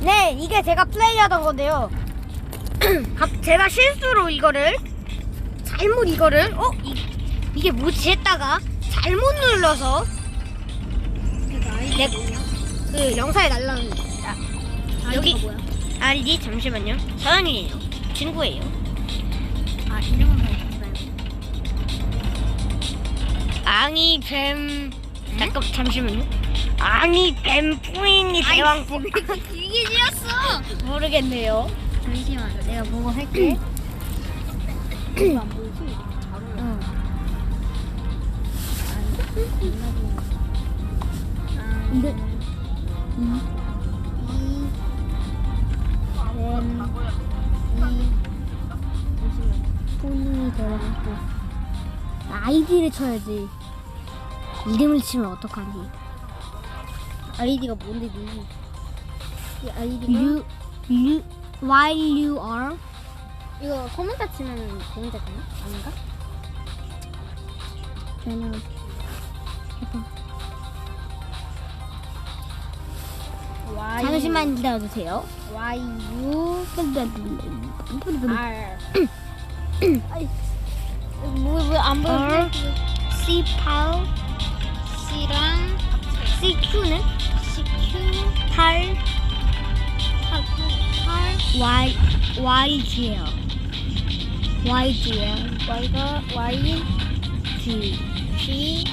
네, 이게 제가 플레이하던 건데요. 갑- 제가 실수로 이거를 잘못 이거를 어 이, 이게 뭐지 했다가 잘못 눌러서 내, 그 영상에 날라온 아, 여기 뭐야? 아니 잠시만요. 서연이에요. 친구예요. 아 이름은 모르겠어요. 앙이 뱀 잠깐 잠시만요. 앙이 뱀 뿌잉이 대왕 뿌 이게 지었어. 모르겠네요. 잠시만, 내가 보고 할게. 응. 근데 이, 이, 잠시만. 폰이. 아이디를 쳐야지. 이름을 치면 어떡하니? 아이디가 뭔데, 누구? 이 아이디가? 유, 유, while you are 이거 소문자 치면 되는데 되나? 아닌가? 저는 해봐. Y 잠시만 기다려주세요. Y U R 뭐왜안 R 보이지? C 8 C랑 C Q는 C Q 8 8 8 Y Y G L Y G L Y가 Y G G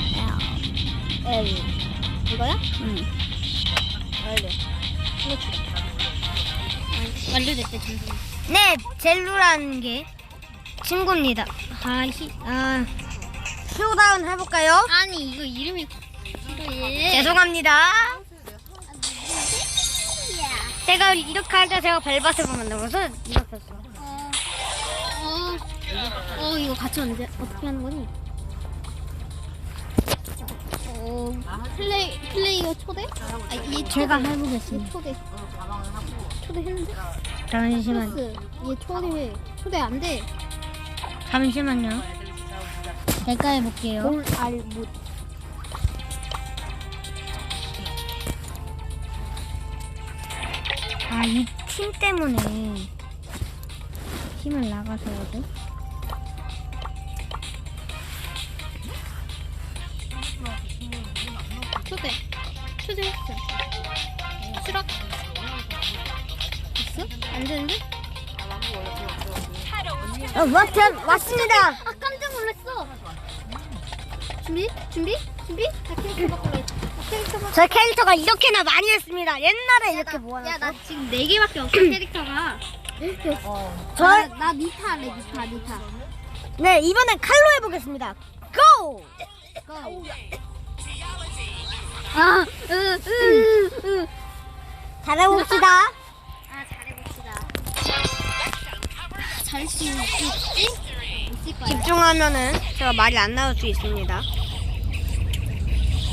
L L 이거야? 응. 완료. 완료됐대 잠시만. 네, 젤루라는 게 친구입니다. 아, 히, 아, 쇼다운 해볼까요? 아니 이거 이름이. 죄송합니다. 제가 이렇게 할때 제가 벨벳을 만들어서 이렇게 했어. 어, 어, 어, 이거 같이 언제 어떻게 하는 거니? 어, 플레이 플레이어 초대? 아, 얘 제가 초대. 해보겠습니다. 얘 초대. 초대했는데? 잠시만, 얘 초대해. 초대 안 돼. 잠시만요. 제가 해볼게요. 볼알못. 아, 이 팀 때문에 힘을 나가서 돼. 초대. 초대했어. 수락. 됐어? 안 되는데? 어, 왔, 왔습니다. 아 깜짝 놀랐어. 준비? 준비? 준비? 아 캐릭터. 아, 캐릭터 바꿀래. 제 캐릭터가 이렇게나 많이 했습니다. 옛날에 이렇게 모아놨어. 야, 나 지금 네 개밖에 없어 캐릭터가. 저, 나, 나 니타 할래, 니타, 니타. 네, 이번엔 칼로 해보겠습니다. 고! 고. 아, 으, 으, 으. 잘해봅시다. 아, 잘해봅시다. 잘수 있지? 있을 거야. 집중하면은 제가 말이 안 나올 수 있습니다.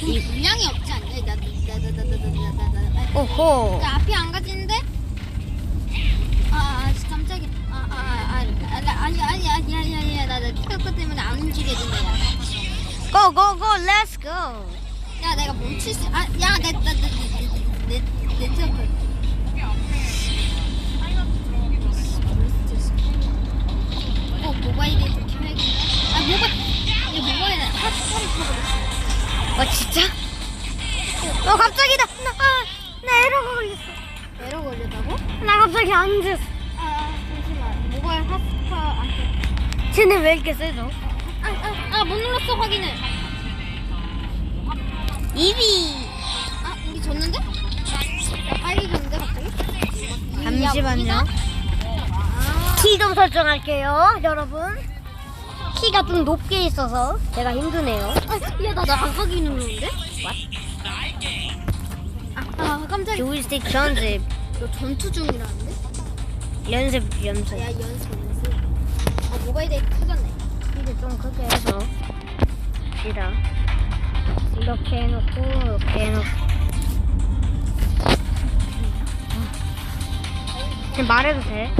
이 분량이 없지 오호. 나 앞이 안 가지는데? 아, 아, 씨, 깜짝이야. 아, 아, 아, 아, 아, 나, 아니, 아니, 아니, 아니, 아니, 나, 나 키가 크 때문에 안 움직여진다, 야. 고, 고, 고, 렛츠 고. 야, 내가 멈출 수, 아, 야, 내, 내, 내, 내, 내, 내 점프. 어, 모바일에 이렇게 해야겠네. 아, 모바일, 이 모바일에 핫스타를 켜버렸어. 어, 진짜? 어, 갑자기다. 나, 아, 나 에러가 걸렸어. 에러 걸렸다고? 나 갑자기 안 됐어. 아, 잠시만. 모바일 핫스타 안 켜. 쟤는 왜 이렇게 세죠? 아, 아, 아, 못 눌렀어, 확인을. 이비. 아, 우리 졌는데? 야, 빨리 졌는데, 갑자기? 잠시만요. 아, 키좀 설정할게요, 여러분. 키가 좀 높게 있어서 제가 힘드네요. 아, 야, 나 나가기 누르는데? 아, 아, 깜짝이야. 조이스틱 전집 너 전투 중이라는데? 연습 연습. 야, 연습, 연습. 아, 모바일 데이터 터졌네. 이제 좀 크게 해서 시다 이렇게 해놓고 이렇게 해놓고 그냥 말해도 돼?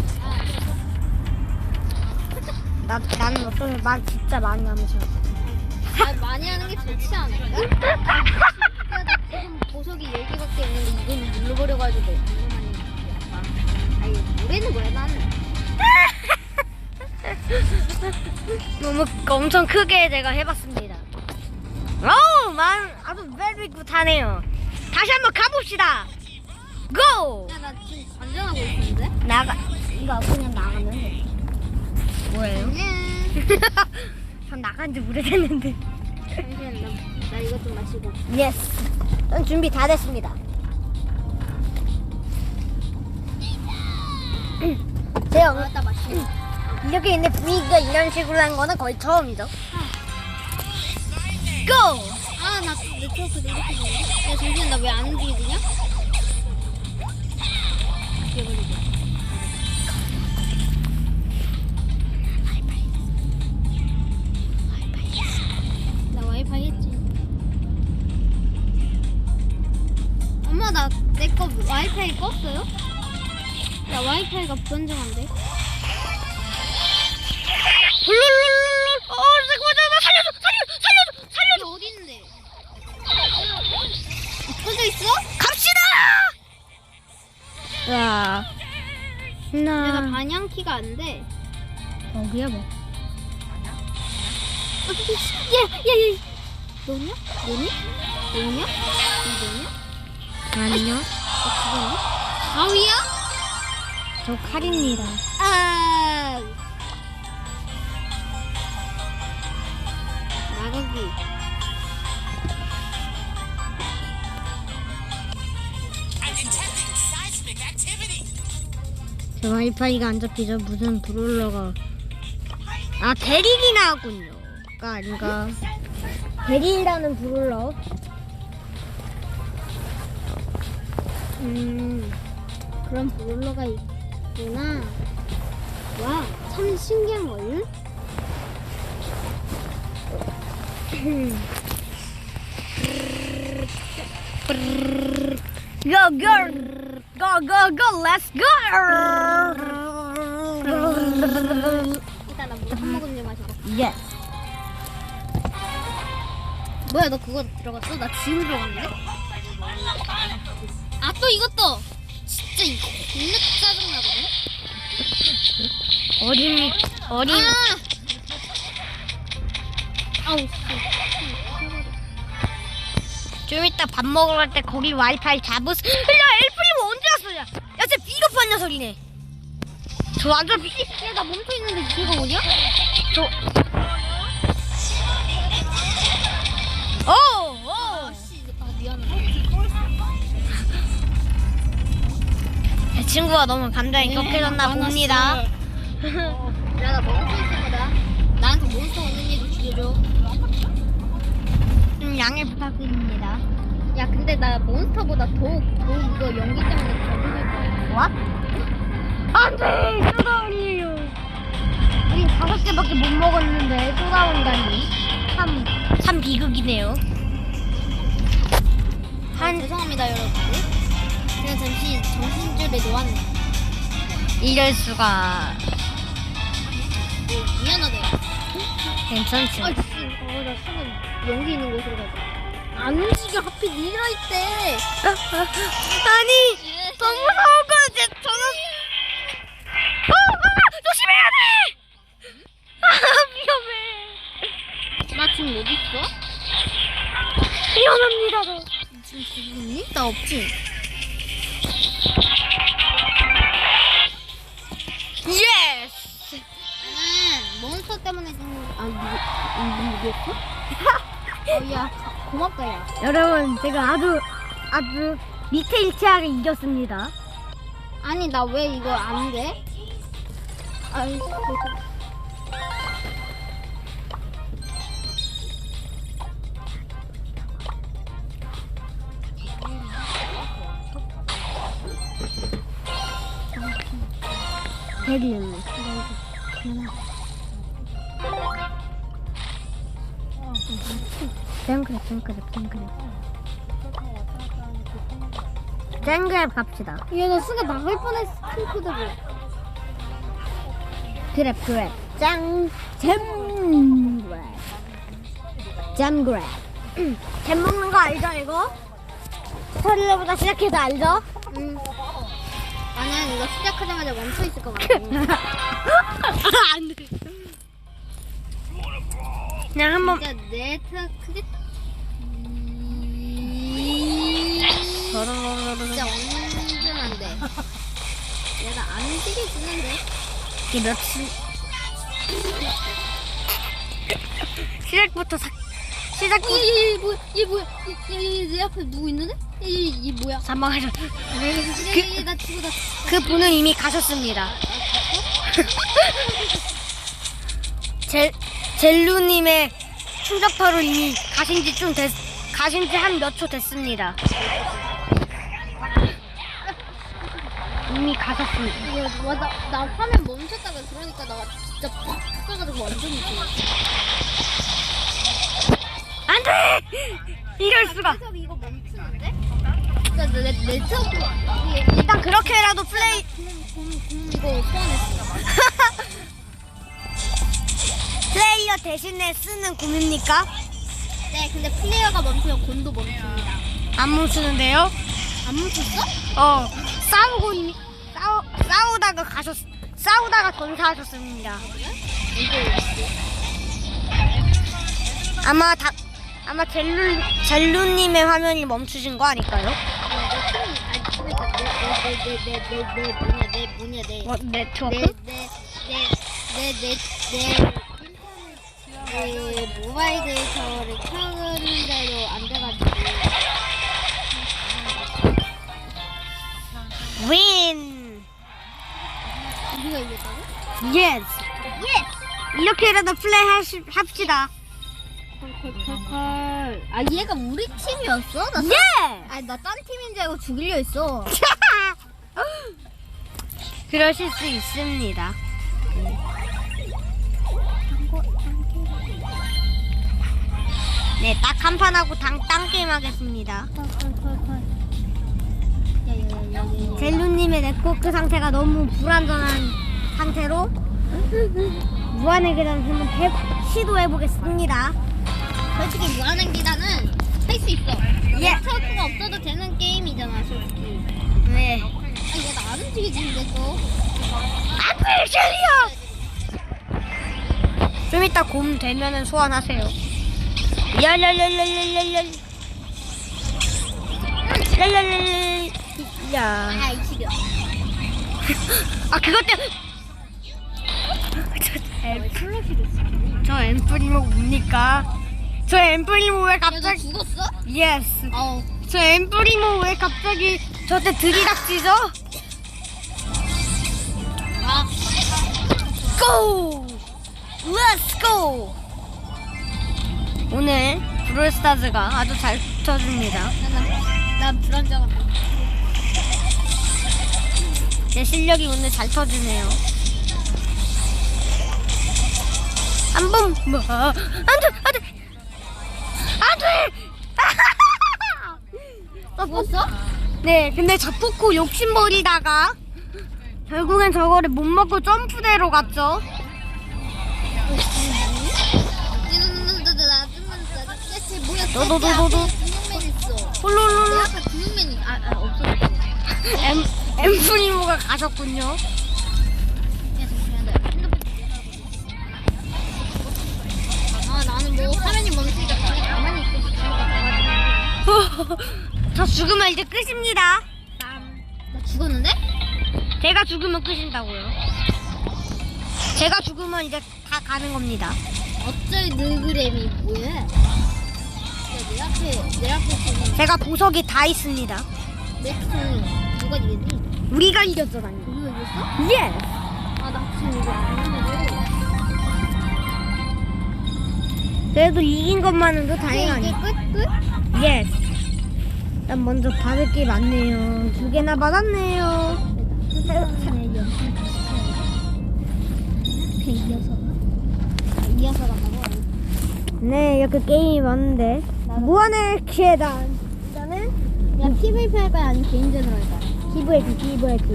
나, 나는 어떤 말 진짜 많이 하면서 아, 많이 하는 게 좋지 않을까? 지금 보석이 10개밖에 없는데 이건 눌러버려가지고. 이거 모르는 거야 나는. 너무 엄청 크게 제가 해봤습니다. 오, 만 아주 very good 하네요. 다시 한번 가봅시다. 고! 야나 지금 관전하고 있는데. 나가 이거 그냥 나가면 돼. 뭐예요? 나간 지 오래됐는데. 잠시만 나, 나 이거 좀 마시고. 예스. 전 준비 다 됐습니다. 제가 나왔다 마시고. 이렇게 있는데 분위기가 이런 식으로 한 거는 거의 처음이죠. 고! 아 나 네트워크 이렇게 되네. 야 잠시만 나 왜 안 움직이냐? 했지. 엄마 나 내 거 와이파이 껐어요? 나 와이파이가 불안정한데. 룰룰룰룰. 어, 잠깐만, 잠깐만, 살려줘, 살려줘, 살려줘, 살려줘. 여기 어디 있는데? 꺼져 있어? 갑시다. 자, 내가 하나. 반향키가 안 돼. 여기야 뭐. 아, 야, 야, 야. 너냐? 너니? 너냐? 이 너냐? 아니요, 어, 가위야? 저 칼입니다. 아. 나가기. 제 와이파이가 안 잡히죠? 무슨 브롤러가. 아, 대릴이 나왔군요. 가 아닌가. 대릴이라는 브롤러. 음. 그런 브롤러가 있구나. 와, 참 신기한 걸. Go, girl! Go, go, go! Let's go! 일단 나물 한 모금 좀 마시고. Yes. 뭐야, 너 그거 들어갔어? 나 지금 들어갔는데? 아, 또 이것도! 진짜 이거 겁나 짜증나거든? 어린, 어린. 아! 아우, 씨. 좀 이따 밥 먹으러 갈 때 거기 와이파이 잡으. 야, 엘프리모 언제 왔어? 야, 야, 진짜 비겁한 녀석이네. 저 완전 비. 야, 나 멈춰 있는데 뒤가 어디야? 저. 친구가 너무 감정이 격해졌나 봅니다. 야, 나 멈춰 있을 거다. 나한테 몬스터 오는 얘도 죽여줘. 좀 양해 부탁드립니다. 야, 근데 나 몬스터보다 더욱, 더욱 이거 연기 때문에 더 죽을 거야. What? 안 돼! 쏘다운이에요. 우린 다섯 개밖에 못 먹었는데 쏘다운이라니. 참, 참 비극이네요. 한, 죄송합니다, 여러분 들. 그냥 잠시 정신줄을 놓았네. 이럴 수가. 어, 미안하다. 괜찮지? 아, 씨. 어, 나 순간 연기 있는 곳으로 가자. 안 움직여, 하필 니가 있대. 아니, 더 무서운 건 이제 저는. 어, 아, 조심해야 돼! 아, 위험해. 나 지금 어디 있어? 위험합니다, 저. 지금 있니? 나 없지? 누구였어? 어, 야 고맙다 야. 여러분, 제가 아주, 아주 디테일치하게 이겼습니다. 아니 나 왜 이거 안 돼? 아이 대리는 땡그랩 땡그랩 땡그랩 갑시다 얘나 순간 나갈 뻔했어 핑크들을. 그랩 그랩 짱 잼그랩 잼그랩 잼 먹는 거 알죠 이거? 스토리로부터 시작해서 알죠? 응. 나는 이거 시작하자마자 멈춰 있을 것 같아. 안 돼. 그냥 한번 진짜 네트워크 진짜 완전한데. 얘가 안 움직여지는데. 이게 며칠 시작부터 사, 시작부터 얘, 얘, 뭐야? 얘 뭐야? 얘, 얘, 얘, 내 앞에 누구 있는데? 얘, 얘, 얘 뭐야? 사망하셨 얘, 얘, 얘, 나 죽어, 나. 그 분은 이미 가셨습니다. 젤 젤루님의 충격파로 이미 가신지 좀 됐, 가신 지 한 몇 초 됐습니다. 이미 가셨습니다. 이거 와, 나, 나 화면 멈췄다가 그러니까 나 진짜 팍 가가지고 완전 무서워. 안 돼! 이럴 수가. 그래서 이거 멈추는데? 진짜 내 네트워크 이게 일단 그렇게라도 플레이 이거 소환했어. 플레이어 대신에 쓰는 곰입니까? 네, 근데 플레이어가 멈추면 곰도 멈춥니다. 안 멈추는데요? 안 멈췄어? 어 싸우고 이미 싸우 싸우다가 가셨 싸우다가 전사하셨습니다. 아마 다 아마 젤루 젤루님의 화면이 멈추신 거 아닐까요? 내내내내내 뭐, 네트워크? 내내내내내내 내 모바일 데이터를 켜는데도 안 돼가지고 우리가 이겼다고? 예스. 예스. 이렇게라도 플레이 하시, 합시다. 컬컬컬컬 아 얘가 우리 팀이었어? 나 예. 아니 나딴 팀인 줄 알고 죽이려 했어 그러실 수 있습니다. 네, 딱 한 판 하고 당, 딴 게임 하겠습니다. 야야야야야 젤루님의 네트워크 상태가 너무 불안전한 상태로 무한의 계단 한번 해, 시도해보겠습니다. 솔직히 무한한 기단은 할 수 있어 예. 네트워크가 없어도 되는 게임이잖아 솔직히 네. 아 얘가 안 움직이지는데 또 안돼 젤리야! 좀 이따 곰 되면은 소환하세요. 야야야야야야야. 야야야야. 야. 아 이시려 아 그것 때문에. 저, 엠프리모 뭡니까? 저 엠프리모 왜 야너 갑자기? 죽었어? 예스. 어우 저 엠프리모 왜 갑자기 저한테 들이닥치죠? 아 고! Let's go! 오늘 브롤스타즈가 아주 잘 쳐줍니다. 난 불안정한 제 실력이 오늘 잘 쳐주네요. 한 번, 뭐, 안 돼, 안 돼! 안 돼! 어, 죽었어? 네, 근데 자꾸고 욕심버리다가 결국엔 저거를 못 먹고 점프대로 갔죠. 나나나나나나나쟤 뭐야? 너, 너, 너, 너, 너. 분홍맨 있어. 내 홀로로로 분홍맨이 아, 아 없어졌어. 엠, 엠프리모가 가셨군요. 아 나는 뭐 화면이 멈추니까 가만히. 저 죽으면 이제 끝입니다. 나 죽었는데? 제가 죽으면 끝인다고요. 제가 죽으면 이제 다 가는 겁니다. 어쩔 느그램이 뭐야? 야, 내 앞에 내 앞에 지금 제가 보석이 다 있습니다. 맥스는 누가 이겼니? 우리가 이겼잖아요. 우리가 이겼어? 예. 아나 지금 이거 안 하는데. 그래도 이긴 것만으로도 이제 다행 아니. 끝 끝? 예. 난 먼저 받을 게 많네요. 두 개나 받았네요. 세상에 연습 그 이어서 아, 이어서 간다고? 네, 이렇게 게임이 많은데 무한의 계단. 일단은 야 PVP 할 거야 아니면 개인전으로 할 거야? PVP, PVP.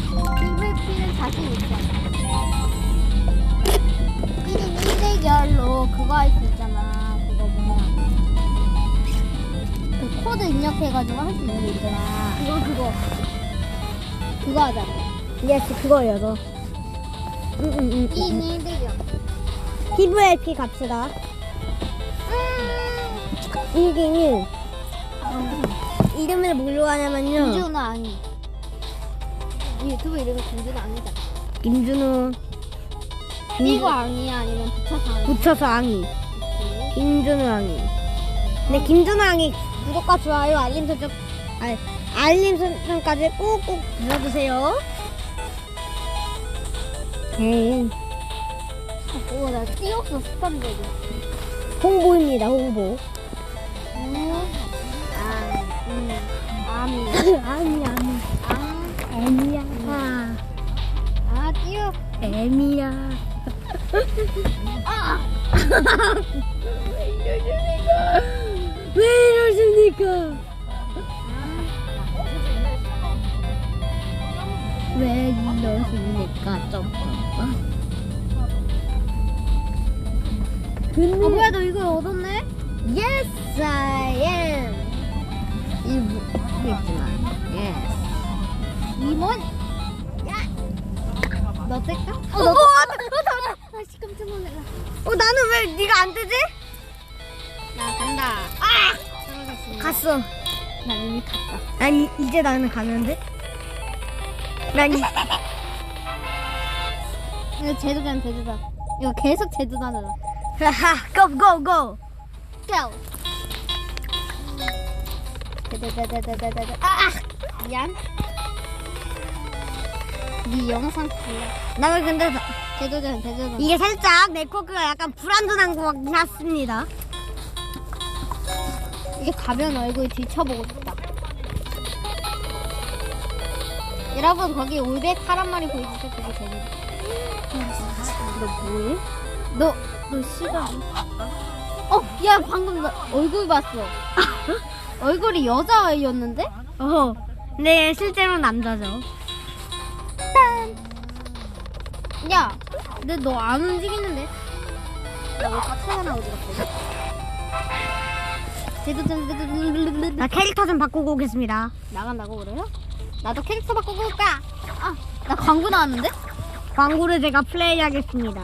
PVP는 자신 있어 1인 1대결로 그거 할 수 있잖아 그거 뭐냐 그 코드 입력해가지고 할 수 있는 거 있잖아 그거 그거 그거 하자. 예스 그거예요 너. 응응응. 이니들이요. PVP 갑시다. 이 게임은 이름을 뭘로 하냐면요. 김준호 아니. 이 유튜브 이름이 김준호 아니잖아. 김준호 이거 아니야 아니면 붙여서 아니. 붙여서 앙이. 김준호 앙이. 네 김준호 앙이 구독과 좋아요 알림 설정 아, 알림 설정까지 꾹꾹 눌러주세요. 네. 오, 나 띄었어 습관대로. 홍보입니다 홍보. 음. 아, 음. 아미. 아니 아니. 아, 애미야. 아, 띄어. 애미야. 아, 왜 이러십니까? 왜 이러십니까? 점점점. 근데 어, 뭐야, 너 이걸 얻었네? Yes, I am. 이있지만 Yes. 이번? 야! 너 뗄까? 어, 어, 어, 어, 아씨, 깜짝 놀랐다. 어, 나는 왜 네가 안 뜨지? 나 간다. 아! 떨어졌습니다. 갔어. 나 이미 갔다. 난 이, 이제 나는 가는데. 난 이, 이거 제도전, 제도전. 이거 계속 제도전으로. 하하, go go go. 고! 다다다다다다다. 아! 미안. 네 영상 불러. 나는 근데 다- 제도전, 제도전. 이게 살짝 내 코크가 약간 불안전한 것 같긴 했습니다. 이제 가벼운 얼굴 뒤쳐보고 싶다. 여러분 거기 올백 사람 말이 보이시죠? 그게 제일. 너 뭐해? 너, 너 시간. 어, 야 방금 나 얼굴 봤어. 얼굴이 여자아이였는데? 어, 네 실제로 남자죠. 야, 근데 너 안 움직이는데? 나왜 나 캐릭터 좀 바꾸고 오겠습니다. 나간다고 그래요? 나도 캐릭터 바꾸고 올까? 아, 나 광고 나왔는데? 광고를 제가 플레이하겠습니다.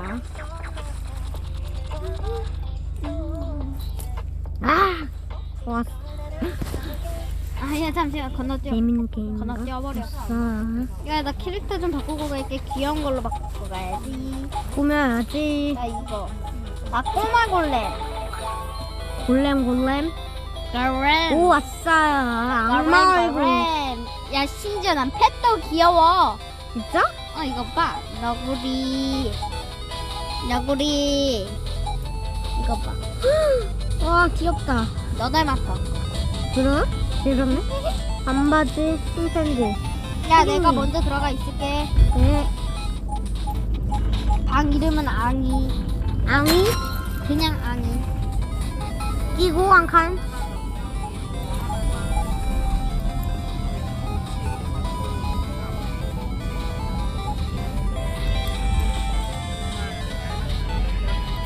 아, 좋았어. 아, 야 잠시만 건너뛰어. 재밌는 게임. 건너 뛰어버려. 어, 야, 나 캐릭터 좀 바꾸고 갈게. 귀여운 걸로 바꾸고 가야지. 꾸며야지. 나 이거. 나 꼬마 골렘. 골렘 골렘. 골렘. 오 아싸. 악마 얼굴. 골렘. 야, 심지어 난 펫도 귀여워. 진짜? 어, 이거 봐. 너구리. 너구리. 이거 봐. 와 귀엽다. 너 닮았어. 그래? 되겠네. 반바지, 흰팬지. 야, 음. 내가 먼저 들어가 있을게. 네. 방 이름은 앙이. 앙이 그냥 앙이. 끼고 한 칸.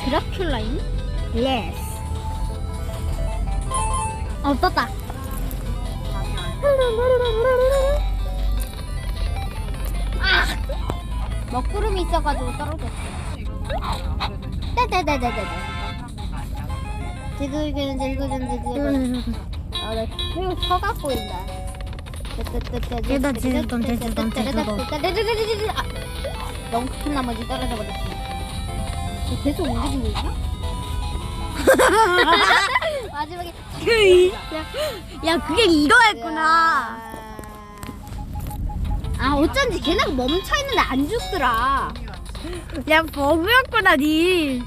드라큘라인? 예스. 어, 떴다. 아! 먹구름이 있어가지고 떨어졌어. 떼떼떼떼떼. 지글지글 지글 지글 지글. 아, 나 그리고 서가 보인다. 제주도, 제주도, 제주도. 아, 너무 큰 나머지 떨어져 버렸어. 너 계속 움직이고 있나? 마지막에 그, 야, 야, 그게 이거였구나. 아 어쩐지 걔네가 멈춰 있는데 안 죽더라. 야, 버그였구나, 니.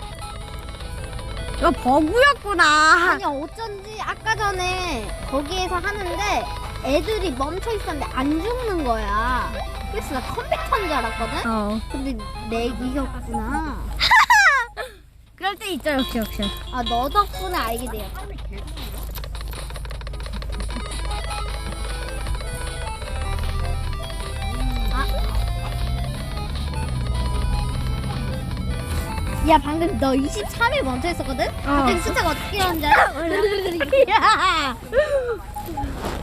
이거 버그였구나. 아니 어쩐지 아까 전에 거기에서 하는데 애들이 멈춰 있었는데 안 죽는 거야. 그래서 나 컴퓨터인 줄 알았거든. 어. 근데 내 이겼구나. 때 있죠, 역시, 역시. 아 너 덕분에 알게 돼요. 아. 야 방금 너 23일 멈춰 있었거든? 갑자기 숫자가 어떻게 줄 알아? 야!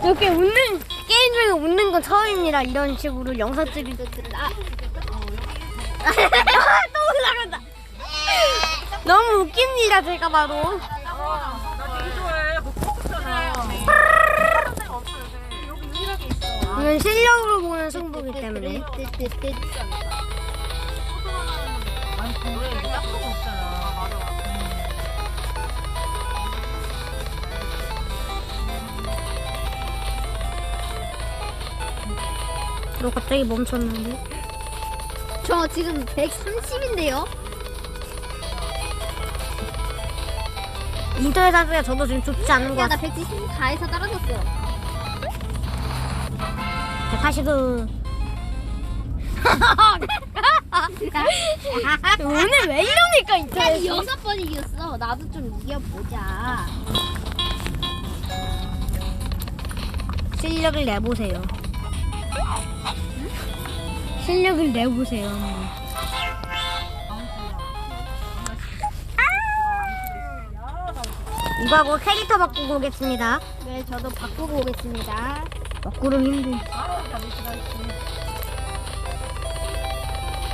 이렇게 웃는 게임 중에 웃는 건 처음이라 이런 식으로 영상 찍을 때 아, 또 올라간다. 너무 웃깁니다 제가 봐도. 나 되게 좋아해. 못. 이건 실력으로 보는 승부기 때문에. 아니, 그래. 너 갑자기 멈췄는데? 저 지금 130인데요? 인터넷 상태가 저도 지금 좋지 않은 것 야, 나 같아요. 174에서 떨어졌어. 189. 오늘 왜 이러니까 야, 인터넷. 여섯 번 이겼어. 나도 좀 이겨보자. 실력을 내보세요. 실력을 내보세요. 이거 하고 캐릭터 바꾸고 오겠습니다. 네, 저도 바꾸고 오겠습니다. 바꾸름 힘들.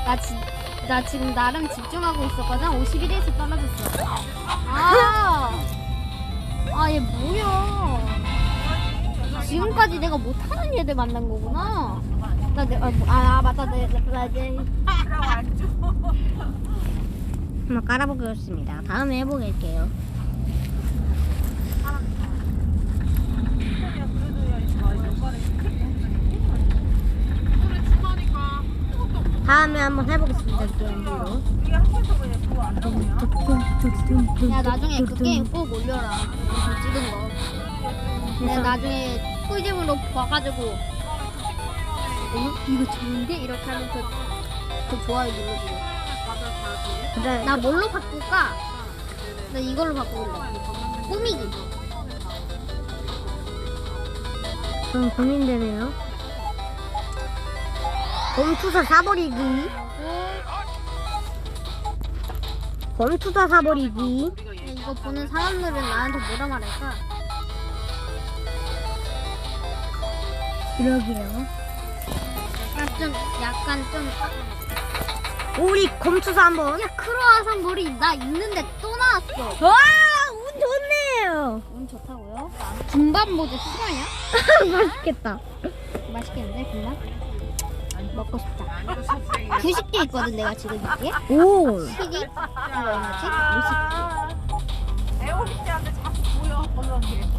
나, 지, 나 지금 나름 집중하고 있었거든. 51에서 떨어졌어. 아, 아, 얘 뭐야. 지금까지 내가 못하는 얘들 만난 거구나. 나, 내, 아, 뭐, 아, 맞다. 내, 내, 내, 내. 한번 깔아보겠습니다. 다음에 해보겠게요. 다음에 한번 해보겠습니다. 게임으로. 야, 나중에 그 게임 꼭 올려라. 그 찍은 거. 내가 나중에 꿀잼으로 봐가지고, 어? 이거 좋은데? 이렇게 하면 그, 그 좋아요 눌러주고. 그래, 나 뭘로 바꿀까? 나 이걸로 바꿀래. 꾸미기. 좀 고민되네요. 검투사 사버리기. 검투사 사버리기. 야, 이거 보는 사람들은 나한테 뭐라 말할까? 그러게요. 약간 좀, 약간 좀. 우리 검투사 한번. 야, 크로아상 머리 나 있는데 또 나왔어. 와, 운 좋네요. 운 좋다고요? 김밥 모드 싫어냐? 맛있겠다. 맛있겠는데, 김밥? 먹고 싶다. 90개 있거든, 내가 지금 이게. 오. 시기? 얼마지? 50개. 애호기한테 자꾸 보여.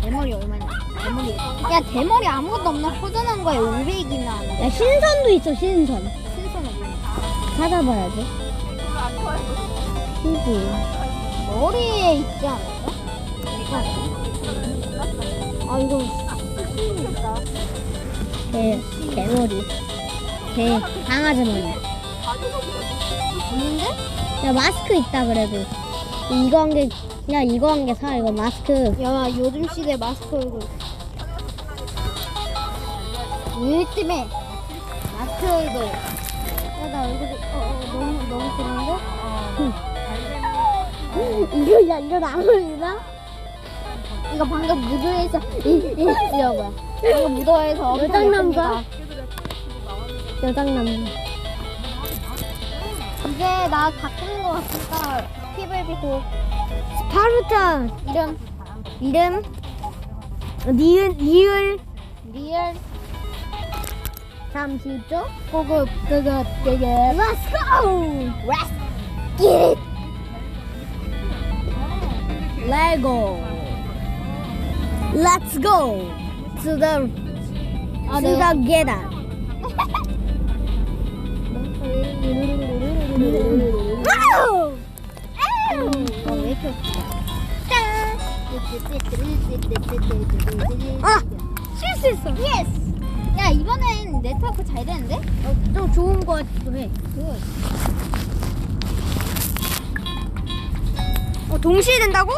대머리 얼마냐? 대머리. 야, 대머리 아무것도 없나 허전한 거에 500이나 하는데. 야, 신선도 있어, 신선. 신선은 뭐야? 찾아봐야지. 그지. 머리에 있지 않을까? 아, 이거. 개, 개머리. 개, 강아지 머리. 없는데? 야, 마스크 있다, 그래도. 이거 한 개, 야, 이거 한개 사, 이거 마스크. 야, 요즘 시대 마스크 얼굴. 왜 때문에? 마스크 얼굴. 야, 나 얼굴이, 어, 어, 너무, 너무 그런데? 이거, 야, 이거 나물이나? 이거 방금 무도에서, 이, 이, 이거 뭐야. 방금 무도에서 엄청 여장남자? 예쁩니다. 여장남. 이제 나 바꾸는 거 같으니까 PVP 고 스파르타. 이름 이름? 니은, 니을. 리얼 30초? 고급 고급 고급 Let's go! Let's get it Lego. Let's go to the 아 to 내가 the 계단. 와우! 어, 왜 이렇게 아! 실수했어. 예스 야 이번엔 네트워크 잘 되는데? 어, 좀 좋은 거 같기도 해. 굿 어, 동시에 된다고?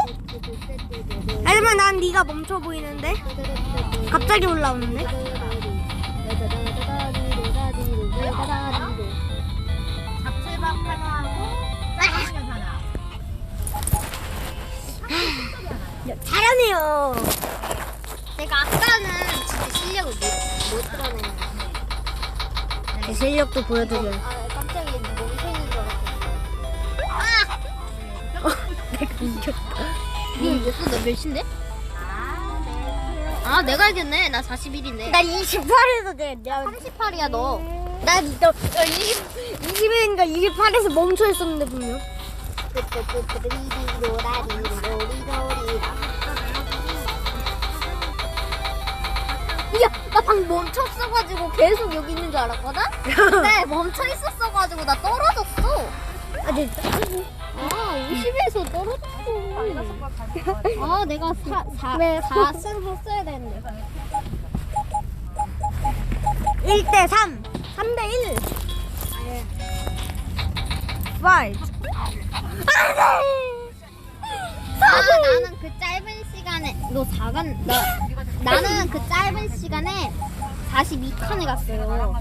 하지만 난 네가 멈춰 보이는데? 갑자기 올라오는데? 잡채밥 하나 하고. 잘하네요. 내가 아까는 진짜 실력을 못, 못 들어 제 실력도 보여드려요. 아 깜짝이야 멈춰 있는 줄 알았어. 내가 이겼다. 이거 이겼어? 나 몇인데? 아 내가 이겼네. 나 41인데. 나 28에서 내가 38이야 너. 나 너 20, 21인가 28에서 멈춰 있었는데 분명. 야, 나 방금 멈췄어가지고 계속 여기 있는 줄 알았거든? 근데 멈춰 있었어가지고 나 떨어졌어. 아 진짜? 아, 50에서 떨어졌어. 아, 내가 4, 4, 네, 4승 했어야 되는데. 1대 3, 3대 1. 5. 아, 나는 그 짧은 시간에, 너 4간, 나, 나는 그 짧은 시간에 42칸에 갔어요.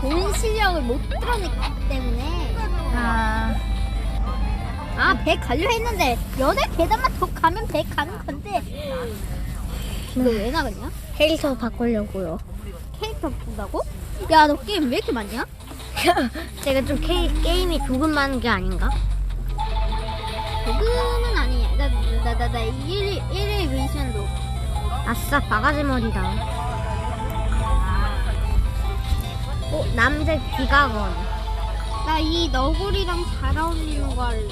본 실력을 못 드러냈기 때문에 아, 아, 100 가려 했는데 여덟 계단만 더 가면 100 가는 건데 이거 왜 나갔냐? 캐릭터 바꾸려고요. 캐릭터 본다고? 야, 너 게임 왜 이렇게 많냐? 제가 좀 게, 게임이 조금 많은 게 아닌가? 조금은 아니야. 나, 나, 나, 나 1일, 1일 미션도. 아싸, 바가지 머리다. 어, 남자 기가건. 나 이 너구리랑 잘 어울리는 거 할래.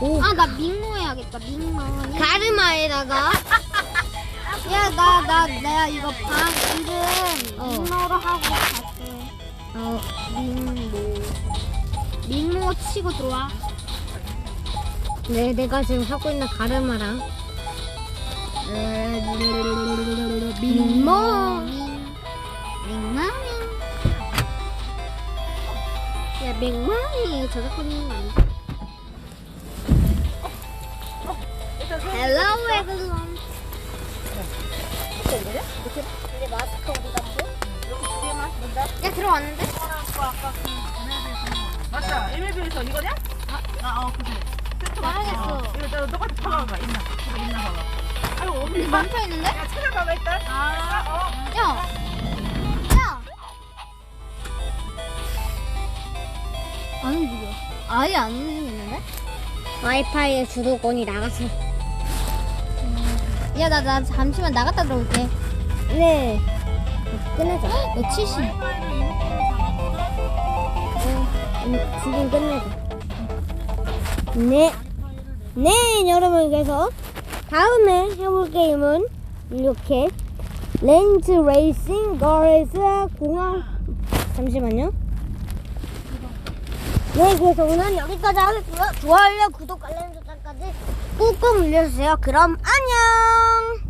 오, 아, 나 민모 해야겠다, 민모. 가르마에다가 야, 나, 나, 내가 이거 방 이름 어. 민모로 하고 갈게. 어, 민모. 민모 치고 들어와. 네, 내가 지금 하고 있는 가르마랑 민모. 맹망이 거 아니지? Hello everyone. 야 들어왔는데? 맞다. MLB에서 이거냐? 아, 아, 어, 그래. 세트 맞다. 알겠어. 어, 이거 너 똑같이 찾아봐봐. 있나? 이거 있나 봐봐. 아유, 어디. 멈춰 있는데? 야, 찾아봐봐, 일단. 아, 어. 야, 야. 안 움직여. 아예 안 움직이는데? 와이파이의 주도권이 나가서. 야, 나, 나 잠시만 나갔다 들어올게. 네. 끝내자. 너 70. 음, 지금 끝내자. 네. 네, 여러분, 그래서 다음에 해볼 게임은 이렇게 렌즈 레이싱 걸스 공항 잠시만요. 네, 그래서 오늘 여기까지 하겠고요. 좋아요, 구독, 알람 설정까지 꾹꾹 눌러주세요. 그럼 안녕!